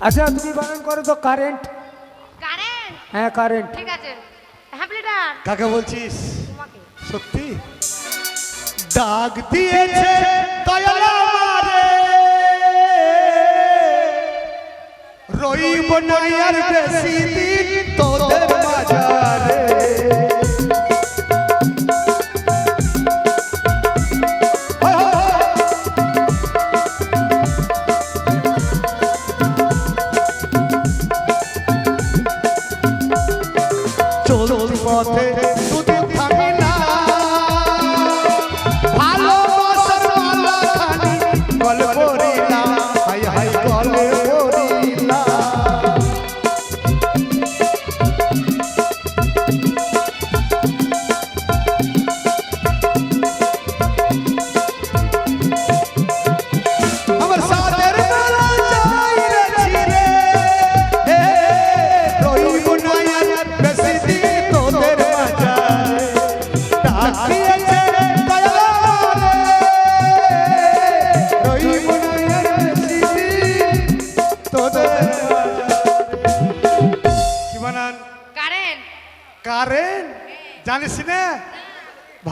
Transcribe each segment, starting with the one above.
আচ্ছা তুমি বানান করো তো কারেন্ট কারেন্ট হ্যাঁ কারেন্ট ঠিক আছে। হ্যাঁ কাকে বলছিস? সত্যি? ডাক দিয়েছে দয়াল রইব না আর বেশি দিন তোদের বাজারে পথে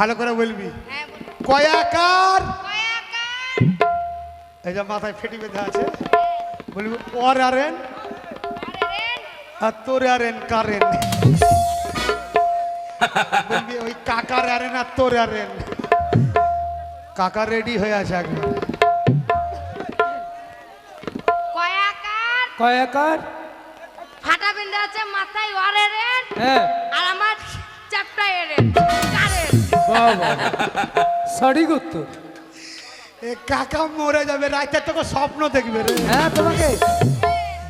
ভালো করে বলবি। হ্যাঁ বলো। কয়াকার। কয়াকার। এই যে মাথায় ফেটি বেঁধে আছে। বলবি ওর আরেন আর তোর আরেন কারেন বলবি ওই কাকার আরেন আর তোর আরেন কাকা রেডি হয়ে আছে একবার। কয়াকার। কয়াকার। ফাটা বিন্দু আছে মাথায় ওয়ারের হ্যাঁ। আর আমার কারেন্ট বাবা সঠিক উত্তর এ কাকা মরে যাবে রাতে তোকে স্বপ্ন দেখবে রে। হ্যাঁ তোমাকে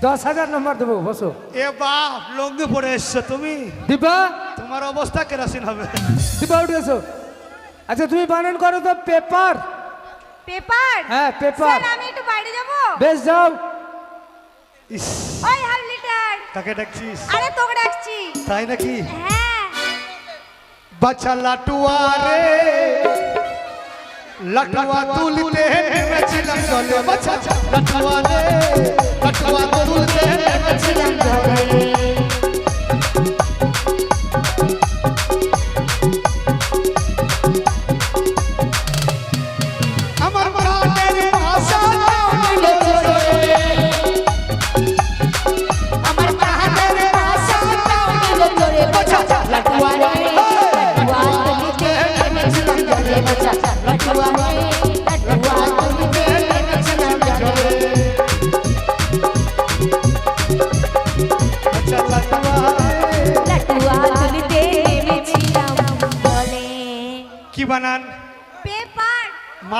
দশ হাজার নম্বর দেবো বসো। এ বাপ লঙ্গি পরে এসছো তুমি? দিবা তোমার অবস্থা কেরাসিন হবে। দিবা উঠে এসো। আচ্ছা তুমি বানান করো তো পেপার। পেপার? হ্যাঁ পেপার। স্যার আমি একটু বাইরে যাব? বেশ যাও। ইস। ওই হাফ লিটার কাকে ডাকছিস? আরে তোকে ডাকছি। তাই নাকি? হ্যাঁ। বাচ্চা লাটুয়া রে লাটুয়া তুলতে নেমেছিলাম জলে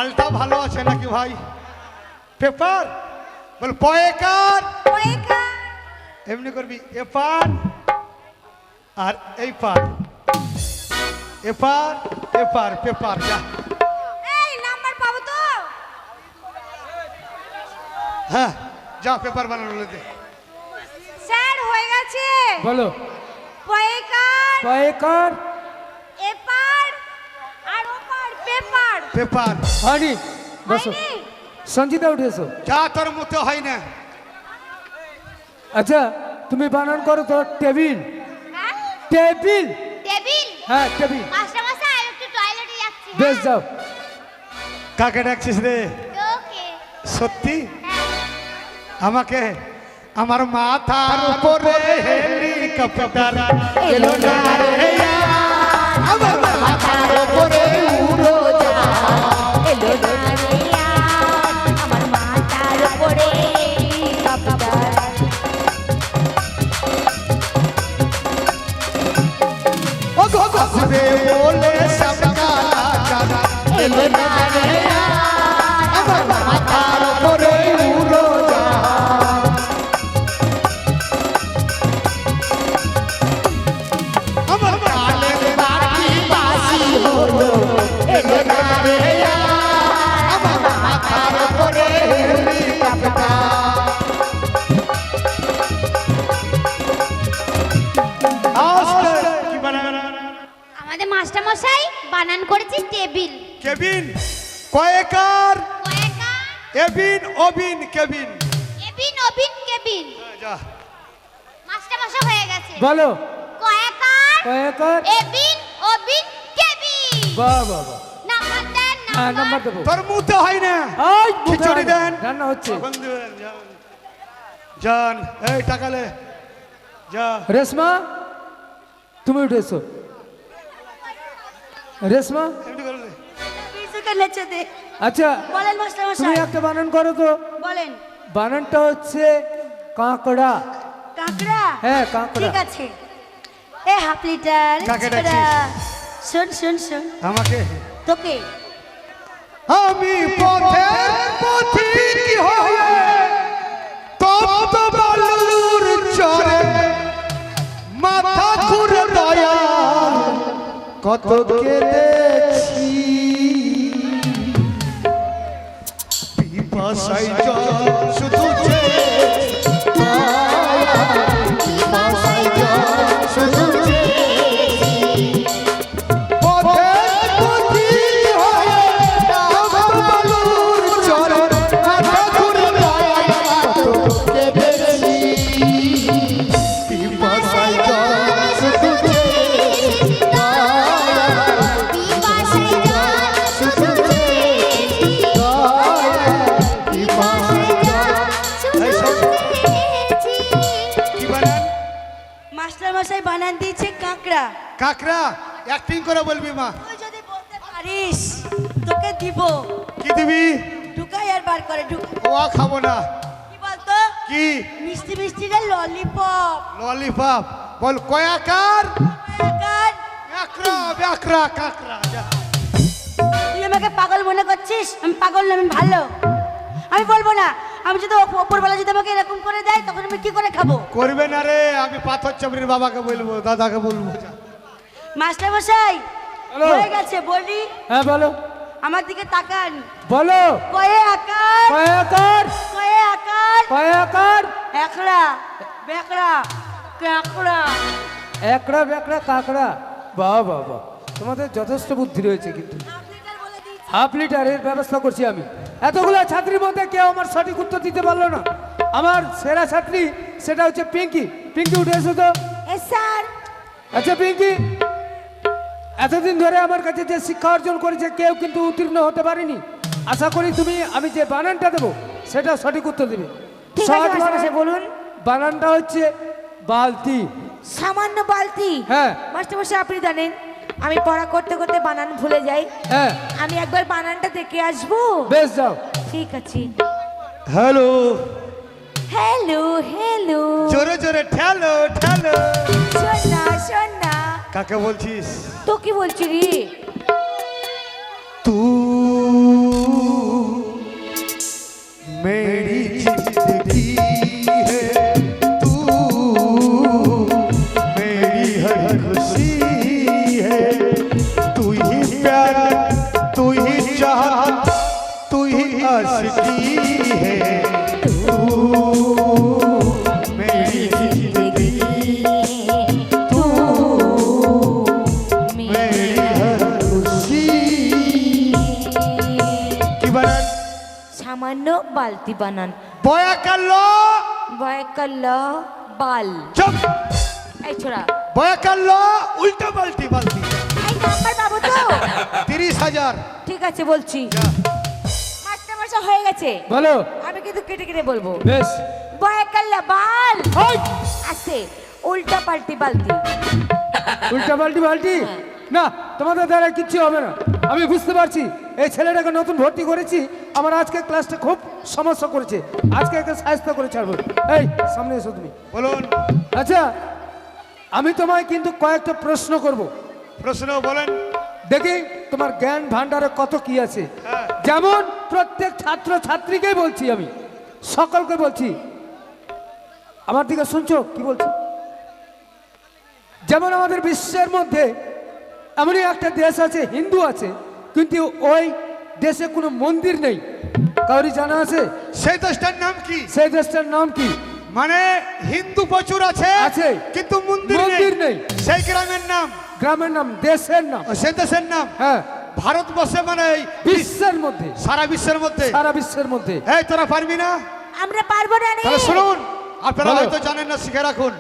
মালটা ভালো আছে নাকি ভাই? পেপার? বল পয়েকার। এমনি করবি এপার আর এই পার এপার এপার পেপার যা। এই নাম্বার পাবো তো? হ্যাঁ যা পেপার বানানো দে। স্যার হয়ে গেছে। বলো। কয়াকার কয়েকার পেপার। হয়নি বসো? সঞ্জিতা উঠে এসো যা তোর মতো হয় না। আচ্ছা তুমি বানান করো তো টেবিল। হ্যাঁ? টেবিল? টেবিল? হ্যাঁ টেবিল। মাস্টার মশাই একটু টয়লেটে যাচ্ছি বেশ যাও। কাকে ডাকছিস রে? ওকে সত্যি? আমাকে? আমার মাথার উপরে হেলিকপ্টার। এলো না রে। আসবে বলে সব কালা কালা। কয়েকার কয়েকার এবিন অবিন কেবিন। এবিন অবিন কেবিন। যা। মাস্টার মশাই হয়ে গেছে। বলো। কয়াকার কয়েকর এবিন অবিন কেবিন। বাহ বাহ বাহ নাম্বার দেন হ্যাঁ নাম্বার দেবো। তোর মুতে হয় না। মুখে খিচুড়ি না। দেন। রান্না হচ্ছে। যান এই টাকালে যা। রেশমা তুমি উঠেছো রেশমা এমনি নেচে দে? আচ্ছা বলেন মাস্টার তুমি একটা বানান করো তো বলেন। বানানটা হচ্ছে কাঁকড়া। কাঁকড়া? হ্যাঁ কাঁকড়া। ঠিক আছে। এ কাকে। ডাকছিস? শোন শোন শোন। আমাকে? তোকে? আমি পথের পথিক হয়ে তপ্ত বালুর চরে মাথা ঘুরে দয়া কত পিপাসায় কাকরা অ্যাক্টিং করে বলবি মা। তুই যদি বলতে পারিস তোকে দিব। কি দিবি? ঢুকাই আর বার করে ঢুক। ও খাব না। কি বলতো? কি? মিষ্টি মিষ্টি রে ললিপপ ললিপপ বল কয়াকার কার একরা ব্যাকরা কাকরা। তুই আমাকে পাগল মনে করছিস? আমি পাগল না আমি ভালো। আমি বলব না আমি যদি ওপ- ওপরবেলা যদি আমাকে এরকম করে দেয় তখন আমি কি করে খাব? করবে না রে আমি পাথর চাপড়ির বাবাকে বলব দাদাকে বলব। মাস্টার মশাই হয়ে গেছে বলি। হ্যাঁ বলো। আমার দিকে তাকান। বলো। কয়ে আকার। কয়াকার কয়ে আকার। কয়াকার একড়া বেকড়া কাঁকড়া। একড়া বেকড়া কাঁকড়া। বাহ বাহ বাহ। তোমাদের যথেষ্ট বুদ্ধি রয়েছে কিন্তু। হাফ লিটারের ব্যবস্থা করছি আমি। এতগুলো ছাত্রীর মধ্যে কেউ আমার সঠিক উত্তর দিতে পারল না। আমার সেরা ছাত্রী সেটা হচ্ছে পিঙ্কি। পিঙ্কি উঠে এসো তো। আচ্ছা পিঙ্কি এতদিন ধরে আমার কাছে যে শিক্ষা অর্জন করেছে কেউ কিন্তু উত্তীর্ণ হতে পারেনি। আশা করি তুমি আমি যে বানানটা দেবো সেটা সঠিক উত্তর দেবে। বলুন। বানানটা হচ্ছে বালতি। সামান্য বালতি। হ্যাঁ। মাস্টারমশাই আপনি জানেন আমি পড়া করতে করতে বানান ভুলে যাই। হ্যাঁ। আমি একবার বানানটা দেখে আসব? বেশ যাও। ঠিক আছে। হ্যালো। Hello hello. জোরে জোরে ঠেলো ঠেলো। শোন না শোন না। কাকে বলছিস? তো কি বলছি রে। বালতি বানান। বয়া কাল্লো বাল। চুপ। এই ছোড়া। উল্টা পাল্টি পাল্টি। এই নাম্বার তো? তিরিশ হাজার। ঠিক আছে বলছি। মাস্টার মশাই হয়ে গেছে। বলো। আমি কিন্তু কেটে কেটে বলব। বেশ। বয়কাল্লা বাল! আছে। উল্টা পাল্টি বালতি উল্টা পাল্টি বাল্টি না তোমাদের দ্বারা কিচ্ছু হবে না। আমি বুঝতে পারছি এই ছেলেটাকে নতুন ভর্তি করেছি আমার আজকে ক্লাসটা খুব সমস্যা করেছে। আজকে একে সাহায্য করে ছাড়বো। এই সামনে এসো তুমি। বলুন। আচ্ছা আমি তোমায় কিন্তু কয়েকটা প্রশ্ন করব। প্রশ্ন বলেন। দেখি তোমার জ্ঞান ভান্ডারে কত কি আছে? হ্যাঁ। যেমন প্রত্যেক ছাত্র ছাত্রীকেই বলছি আমি সকলকে বলছি। আমার দিকে শুনছো? কি বলছি? যেমন আমাদের বিশ্বের মধ্যে এমনই একটা দেশ আছে হিন্দু আছে কিন্তু ওই দেশে কোনো মন্দির নেই। কাউরি জানা আছে? সেই দেশটার নাম কি? সেই দেশটার নাম কি? মানে হিন্দু প্রচুর আছে আছে। কিন্তু মন্দির মন্দির নেই। সেই গ্রামের নাম? গ্রামের নাম দেশের নাম। সেই দেশের নাম? হ্যাঁ। ভারতবর্ষে মানে এই বিশ্বের মধ্যে। সারা বিশ্বের মধ্যে? সারা বিশ্বের মধ্যে। এই তোরা পারবি না? আমরা পারব না তাহলে শুনুন আপনারা। হয়তো জানেন না শিখে রাখুন।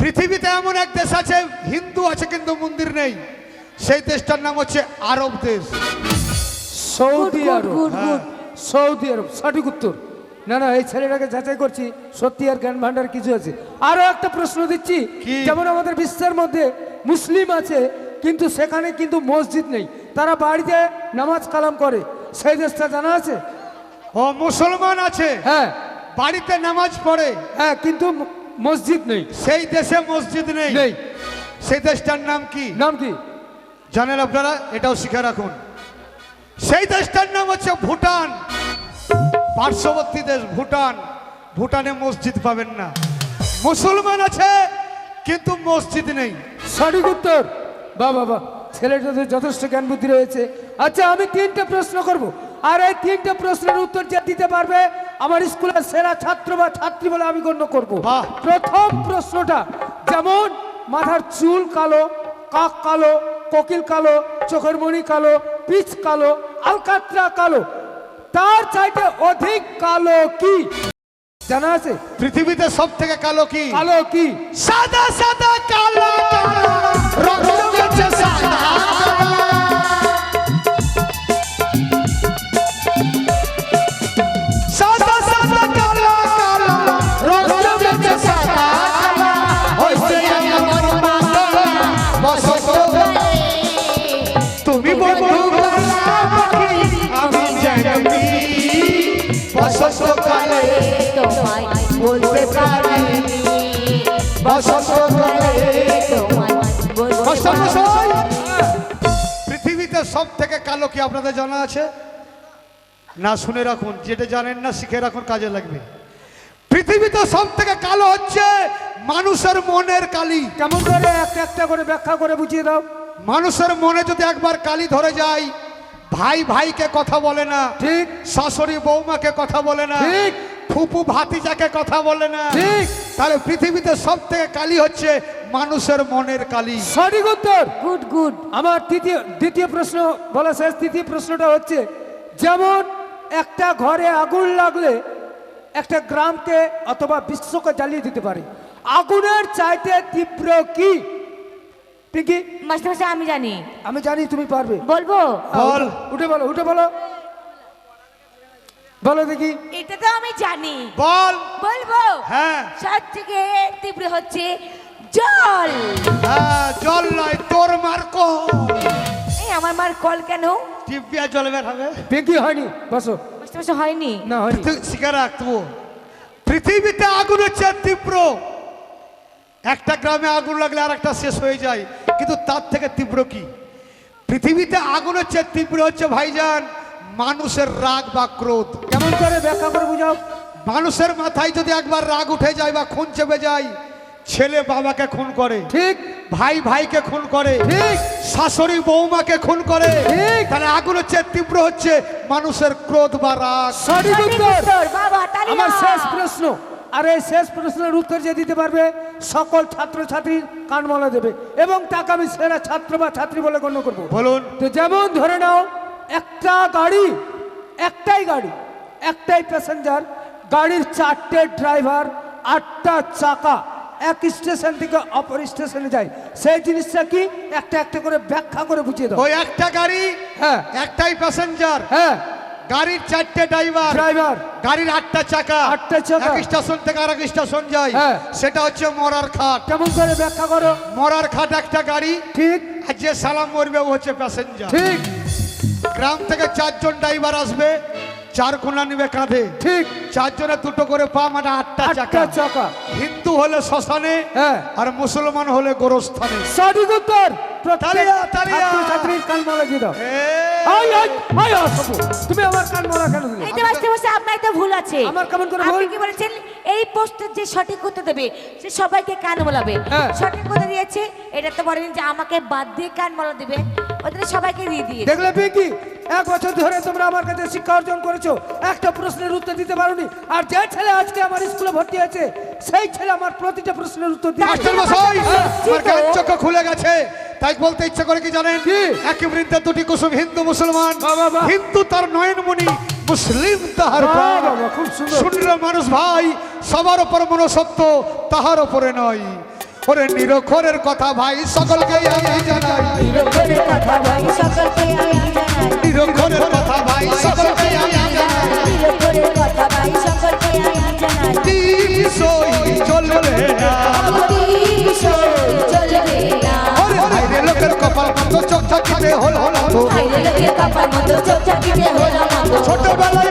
পৃথিবীতে এমন এক দেশ আছে হিন্দু আছে কিন্তু মন্দির নেই। সেই দেশটার নাম হচ্ছে আরব দেশ। Saudi Arab. হ্যাঁ। সৌদি আরব সঠিক উত্তর। না না এই ছেলেটাকে যাচাই করছি সত্যি আর জ্ঞান ভান্ডার কিছু আছে। আরও একটা প্রশ্ন দিচ্ছি যেমন আমাদের বিশ্বের মধ্যে মুসলিম আছে কিন্তু সেখানে কিন্তু মসজিদ নেই। তারা বাড়িতে নামাজ কালাম করে। সেই দেশটা জানা আছে? ও মুসলমান আছে। হ্যাঁ। বাড়িতে নামাজ পড়ে। হ্যাঁ কিন্তু মসজিদ নেই। সেই দেশে মসজিদ নেই। নেই। সেই দেশটার নাম কি? নাম কি? জানেন আপনারা? এটাও শিখে রাখুন। সেই দেশটার নাম হচ্ছে ভুটান। পার্শ্ববর্তী দেশ ভুটান। ভুটানে মসজিদ পাবেন না। মুসলমান আছে কিন্তু মসজিদ নেই। সঠিক উত্তর। বা বাবা ছেলেটাদের যথেষ্ট জ্ঞান বুদ্ধি রয়েছে। আচ্ছা আমি তিনটে প্রশ্ন করব। আর এই তিনটে প্রশ্নের উত্তর যা দিতে পারবে আমার স্কুলের সেরা ছাত্র বা ছাত্রী বলে আমি গণ্য করব। প্রথম প্রশ্নটা যেমন মাথার চুল কালো কাক কালো কোকিল কালো চোখের মণি কালো পিচ কালো আলকাত্রা কালো তার চাইতে অধিক কালো কি? জানা আছে? পৃথিবীতে সব থেকে কালো কি? কালো কি? সাদা সাদা কালো কালো। কালো কি আপনাদের জানা আছে? না শুনে রাখুন যেটা জানেন না শিখে রাখুন কাজে লাগবে। পৃথিবীতে সব থেকে কালো হচ্ছে মানুষের মনের কালি। কেমন করে একটা একটা করে ব্যাখ্যা করে বুঝিয়ে দাও। মানুষের মনে যদি একবার কালি ধরে যায় ভাই ভাইকে কথা বলে না ঠিক। শাশুড়ি বৌমাকে কথা বলে না ঠিক। ফুপু ভাতিজাকে কথা বলে না। ঠিক। তাহলে পৃথিবীতে সব থেকে কালি হচ্ছে মানুষের মনের কালি। সঠিক উত্তর। গুড গুড আমার তৃতীয় দ্বিতীয় প্রশ্ন বলা শেষ। তৃতীয় প্রশ্নটা হচ্ছে যেমন একটা ঘরে আগুন লাগলে একটা গ্রামকে অথবা বিশ্বকে জ্বালিয়ে দিতে পারে। আগুনের চাইতে তীব্র কি? পিঙ্কি? মাস্টার আমি জানি। আমি জানি তুমি পারবে। বলব? বল। উঠে বলো উঠে বলো। বলো দেখি। এটা তো আমি জানি। বল। বলব? হ্যাঁ। সব থেকে তীব্র হচ্ছে জল। হ্যাঁ জল নয় তোর মার্কো। এই আমার মার কল কেন? টিপিয়া জল বের হবে। পিঙ্কি হয়নি বসো। মাস্টার মশাই হয়নি? না হয়নি। তুই শিখে রাখ তবু। পৃথিবীতে আগুন হচ্ছে তীব্র। একটা গ্রামে আগুন লাগলে আর একটা শেষ হয়ে যায়। কিন্তু তার থেকে তীব্র কি? পৃথিবীতে আগুন হচ্ছে তীব্র হচ্ছে ভাইজান। মানুষের রাগ বা ক্রোধ। কেমন করে ব্যাখ্যা করে বুঝাও? মানুষের মাথায় যদি একবার রাগ উঠে যায় বা খুন চেপে যায় ছেলে বাবাকে খুন করে ঠিক। ভাই ভাইকে খুন করে ঠিক। শাশুড়ি বৌমাকে খুন করে ঠিক। তাহলে আগুন হচ্ছে তীব্র হচ্ছে মানুষের ক্রোধ বা রাগ। সঠিক উত্তর। আমার শেষ প্রশ্ন। আর এই শেষ প্রশ্নের উত্তর যে দিতে পারবে সকল ছাত্রছাত্রীর কানমলা দেবে। এবং তাকে আমি সেরা ছাত্র বা ছাত্রী বলে গণ্য করব। বলুন। তো যেমন ধরে নাও একটা গাড়ি একটাই গাড়ি একটাই প্যাসেঞ্জার গাড়ির চারটে ড্রাইভার আটটা চাকা এক স্টেশন থেকে অপর স্টেশনে যায়। সেই জিনিসটা কি? একটা একটা করে ব্যাখ্যা করে বুঝিয়ে দাও। ওই একটা গাড়ি হ্যাঁ। একটাই প্যাসেঞ্জার হ্যাঁ। গাড়ির চারটে ড্রাইভার ড্রাইভার গাড়ির আটটা চাকা আটটা চাকা। এক স্টেশন থেকে আরেক স্টেশন যায়। হ্যাঁ। সেটা হচ্ছে মরার খাট কেমন করে ব্যাখ্যা করো? মরার খাট একটা গাড়ি ঠিক। আর যে সালাম মরবে ও হচ্ছে প্যাসেঞ্জার ঠিক। গ্রাম থেকে চারজন ড্রাইভার আসবে চার কোনা নিবে কাঁধে। ঠিক। চারজনে দুটো করে পা মানে আটটা আটটা চাকা। চাকা। হিন্দু হলে শ্মশানে হ্যাঁ। আর মুসলমান হলে গোরস্থানে। সঠিক উত্তর তালিয়া, তালিয়া। ছাত্রীর কান মালা দিয়ে দাও। এ, আই আই আই তুমি আমার কান মালা কেন দিলে? এই যে মাস্টার মশাই আপনার তো ভুল আছে। আমার কেমন করে ভুল? কি বলেছেন? এই পোস্টের যে সঠিক উত্তর দেবে সে সবাইকে কান মোলাবে। হ্যাঁ। সঠিক উত্তর দিয়েছে এটা তো বলেন যে আমাকে বাদ দিয়ে কান মোলা দিবে। ওদের সবাইকে দিয়ে দিয়ে দেখলে পিঙ্কি এক বছর ধরে তোমরা আমার কাছে শিক্ষা অর্জন করেছ একটা প্রশ্নের উত্তর দিতে পারোনি আর যে ছেলে আজকে আমার স্কুলে ভর্তি হয়েছে সেই ছেলে আমার প্রতিটা প্রশ্নের উত্তর দিয়ে মাস্টার মশাই হ্যাঁ, আমার জ্ঞান চক্ষু খুলে গেছে। তাই বলতে ইচ্ছা করে কি জানেন? কি? একই বৃদ্ধে দুটি কুসুম হিন্দু মুসলমান। বাহ, বাহ, বাহ। হিন্দু তার নয়নমণি মুসলিম তাহার বাহ, প্রাণ। খুব সুন্দর। শূন্য মানুষ ভাই সবার ওপর মনসত্ব তাহার ওপরে নয়। ওরে নিরক্ষরের কথা ভাই সকলকে আমি জানাই। নিরক্ষরের কথা ভাই সকলকে আমি জানাই। নিরক্ষরের কথা ভাই সকলকে আমি জানাই। নিরক্ষরের কথা ভাই সকলকে আমি জানাই। বিষয় চলবে না। বিষয় চলবে না। ওরে ভাইরে লোকের কপাল মতো চোখ থাকিতে হল হল হাইরে লোকের কপাল মতো চোখ চাপিতে হলো। ছোটবেলায়